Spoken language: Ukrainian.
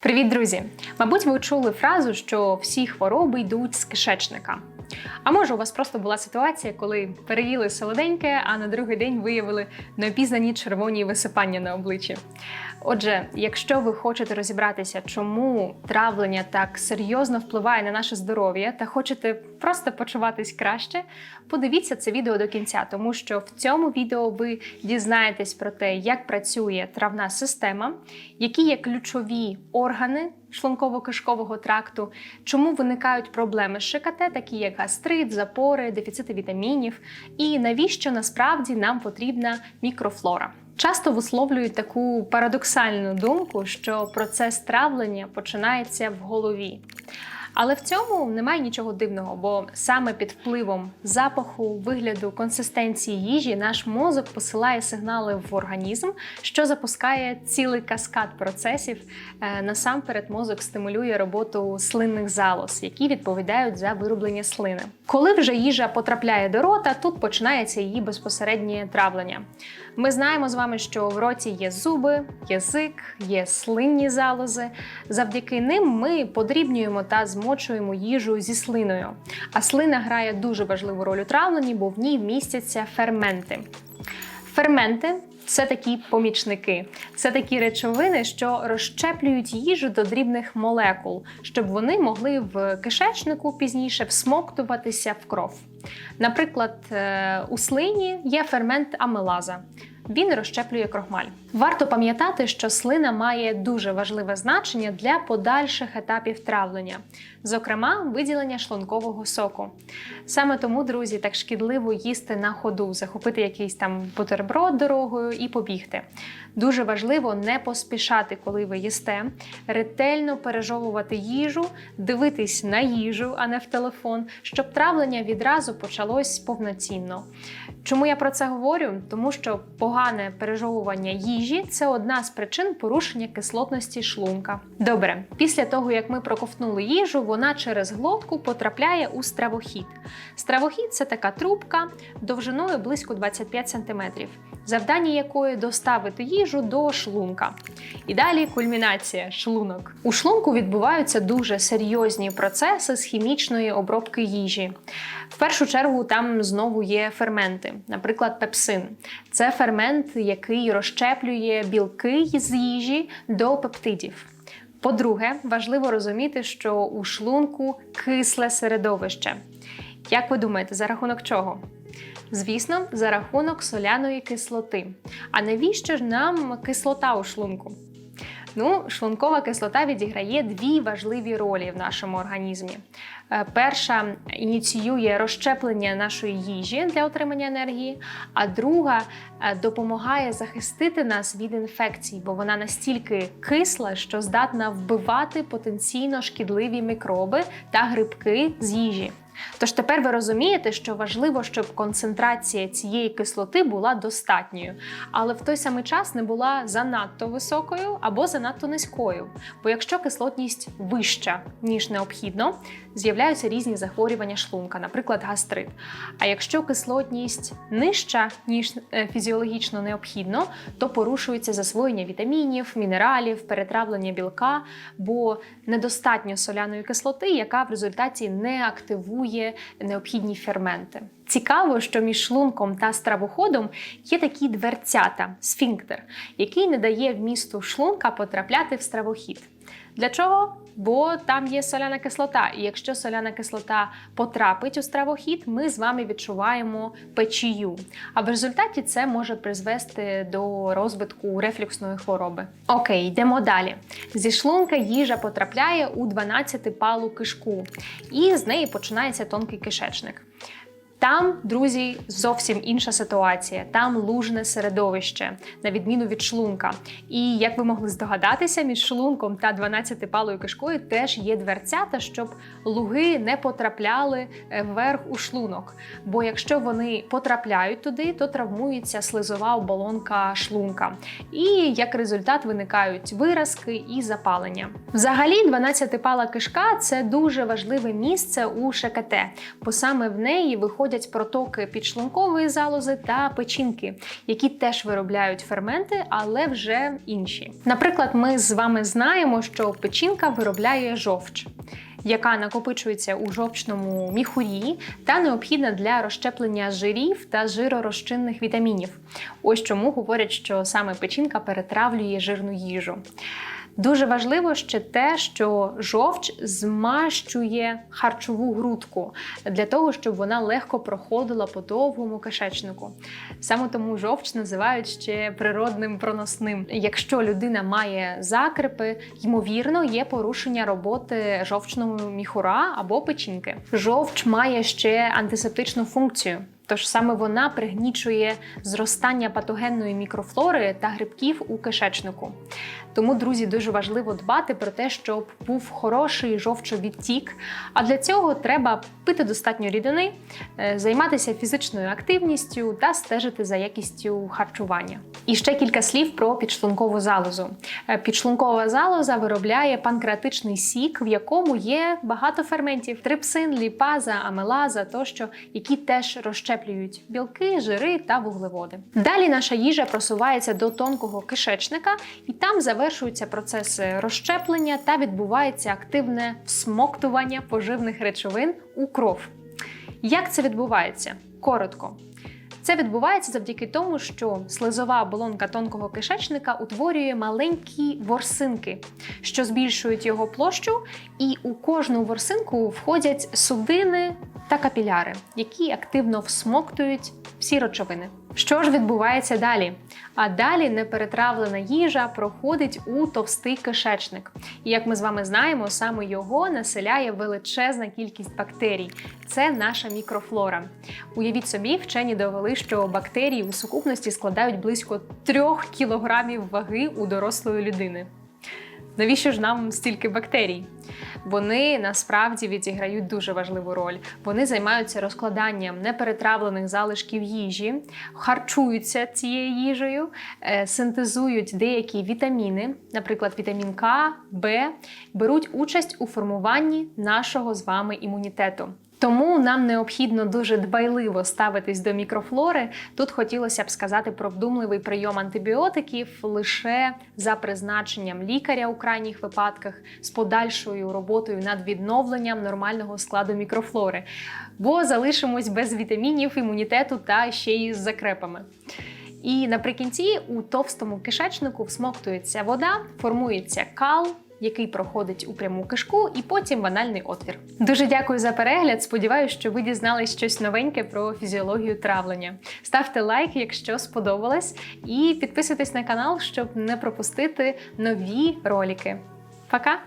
Привіт, друзі! Мабуть, ви чули фразу, що всі хвороби йдуть з кишечника. А може, у вас просто була ситуація, коли переїли солоденьке, а на другий день виявили неопізнані червоні висипання на обличчі. Отже, якщо ви хочете розібратися, чому травлення так серйозно впливає на наше здоров'я та хочете просто почуватись краще, подивіться це відео до кінця, тому що в цьому відео ви дізнаєтесь про те, як працює травна система, які є ключові органи шлунково-кишкового тракту, чому виникають проблеми з ШКТ, такі як гастрит, запори, дефіцити вітамінів, і навіщо насправді нам потрібна мікрофлора. Часто висловлюють таку парадоксальну думку, що процес травлення починається в голові. Але в цьому немає нічого дивного, бо саме під впливом запаху, вигляду, консистенції їжі наш мозок посилає сигнали в організм, що запускає цілий каскад процесів. Е, Насамперед, мозок стимулює роботу слинних залоз, які відповідають за вироблення слини. Коли вже їжа потрапляє до рота, тут починається її безпосереднє травлення. Ми знаємо з вами, що в роті є зуби, язик, є слинні залози. Завдяки ним ми подрібнюємо та змочуємо їжу зі слиною. А слина грає дуже важливу роль у травленні, бо в ній містяться ферменти. Ферменти це такі помічники, це такі речовини, що розщеплюють їжу до дрібних молекул, щоб вони могли в кишечнику пізніше всмоктуватися в кров. Наприклад, е, у слині є фермент амелаза. Він розщеплює крохмаль. Варто пам'ятати, що слина має дуже важливе значення для подальших етапів травлення, зокрема виділення шлункового соку. Саме тому, друзі, так шкідливо їсти на ходу, захопити якийсь там бутерброд дорогою і побігти. Дуже важливо не поспішати, коли ви їсте, ретельно пережовувати їжу, дивитись на їжу, а не в телефон, щоб травлення відразу почалось повноцінно. Чому я про це говорю? Тому що погане пережовування їжі це одна з причин порушення кислотності шлунка. Добре, після того як ми проковтнули їжу, вона через глотку потрапляє у стравохід. Стравохід це така трубка довжиною близько 25 см, завдання якої доставити їжу до шлунка. І далі кульмінація шлунок. У шлунку відбуваються дуже серйозні процеси з хімічної обробки їжі. В першу чергу там знову є ферменти, наприклад, пепсин. Це фермент, який розщеплює білки з їжі до пептидів. По-друге, важливо розуміти, що у шлунку кисле середовище. Як ви думаєте, за рахунок чого? Звісно, за рахунок соляної кислоти. А навіщо ж нам кислота у шлунку? Ну, шлункова кислота відіграє дві важливі ролі в нашому організмі. Е, Перша ініціює розщеплення нашої їжі для отримання енергії, а друга е, допомагає захистити нас від інфекцій, бо вона настільки кисла, що здатна вбивати потенційно шкідливі мікроби та грибки з їжі. Тож тепер ви розумієте, що важливо, щоб концентрація цієї кислоти була достатньою, але в той самий час не була занадто високою або занадто низькою. Бо якщо кислотність вища, ніж необхідно, з'являються різні захворювання шлунка, наприклад, гастрит. А якщо кислотність нижча, ніж е, фізіологічно необхідно, то порушується засвоєння вітамінів, мінералів, перетравлення білка, бо недостатньо соляної кислоти, яка в результаті не активує необхідні ферменти. Цікаво, що між шлунком та стравоходом є такі дверцята, сфінктер, який не дає вмісту шлунка потрапляти в стравохід. Для чого? Бо там є соляна кислота, і якщо соляна кислота потрапить у стравохід, ми з вами відчуваємо печію. А в результаті це може призвести до розвитку рефлюксної хвороби. Окей, йдемо далі. Зі шлунка їжа потрапляє у 12-палу кишку, і з неї починається тонкий кишечник. Там, друзі, зовсім інша ситуація. Там лужне середовище, на відміну від шлунка. І як ви могли здогадатися, між шлунком та 12-палою кишкою теж є дверцята, щоб луги не потрапляли е, вверх у шлунок. Бо якщо вони потрапляють туди, то травмується слизова оболонка шлунка. І як результат виникають виразки і запалення. Взагалі, 12-пала кишка це дуже важливе місце у ШКТ, бо саме в неї виходять проходять протоки підшлункової залози та печінки, які теж виробляють ферменти, але вже інші. Наприклад, ми з вами знаємо, що печінка виробляє жовч. Яка накопичується у жовчному міхурі та необхідна для розщеплення жирів та жиророзчинних вітамінів. Ось чому говорять, що саме печінка перетравлює жирну їжу. Дуже важливо ще те, що жовч змащує харчову грудку для того, щоб вона легко проходила по довгому кишечнику. Саме тому жовч називають ще природним проносним. Якщо людина має закрипи, ймовірно, є порушення роботи жовчного міхура або печінки. Жовч має ще антисептичну функцію. Тож саме вона пригнічує зростання патогенної мікрофлори та грибків у кишечнику. Тому, друзі, дуже важливо дбати про те, щоб був хороший жовчовідтік. А для цього треба пити достатньо рідини, е, займатися фізичною активністю та стежити за якістю харчування. І ще кілька слів про підшлункову залозу. Е, Підшлункова залоза виробляє панкреатичний сік, в якому є багато ферментів: трипсин, ліпаза, амелаза тощо, які теж розщеплюють білки, жири та вуглеводи. Далі наша їжа просувається до тонкого кишечника, і там завершуються процеси розщеплення та відбувається активне всмоктування поживних речовин у кров. Як це відбувається? Коротко. Це відбувається завдяки тому, що слизова оболонка тонкого кишечника утворює маленькі ворсинки, що збільшують його площу, і у кожну ворсинку входять судини та капіляри, які активно всмоктують всі речовини. Що ж відбувається далі? А далі неперетравлена їжа проходить у товстий кишечник. І як ми з вами знаємо, саме його населяє величезна кількість бактерій. Це наша мікрофлора. Уявіть собі, вчені довели, що бактерії у сукупності складають близько 3 кілограмів ваги у дорослої людини. Навіщо ж нам стільки бактерій? Вони насправді відіграють дуже важливу роль. Вони займаються розкладанням неперетравлених залишків їжі, харчуються цією їжею, е, синтезують деякі вітаміни, наприклад, вітамін К, Б, беруть участь у формуванні нашого з вами імунітету. Тому нам необхідно дуже дбайливо ставитись до мікрофлори. Тут хотілося б сказати про вдумливий прийом антибіотиків лише за призначенням лікаря у крайніх випадках з подальшою роботою над відновленням нормального складу мікрофлори, бо залишимось без вітамінів, імунітету та ще й з закрепами. І наприкінці у товстому кишечнику всмоктується вода, формується кал який проходить у пряму кишку, і потім в анальний отвір. Дуже дякую за перегляд. Сподіваюся, що ви дізнались щось новеньке про фізіологію травлення. Ставте лайк, якщо сподобалось, і підписуйтесь на канал, щоб не пропустити нові ролики. Пока!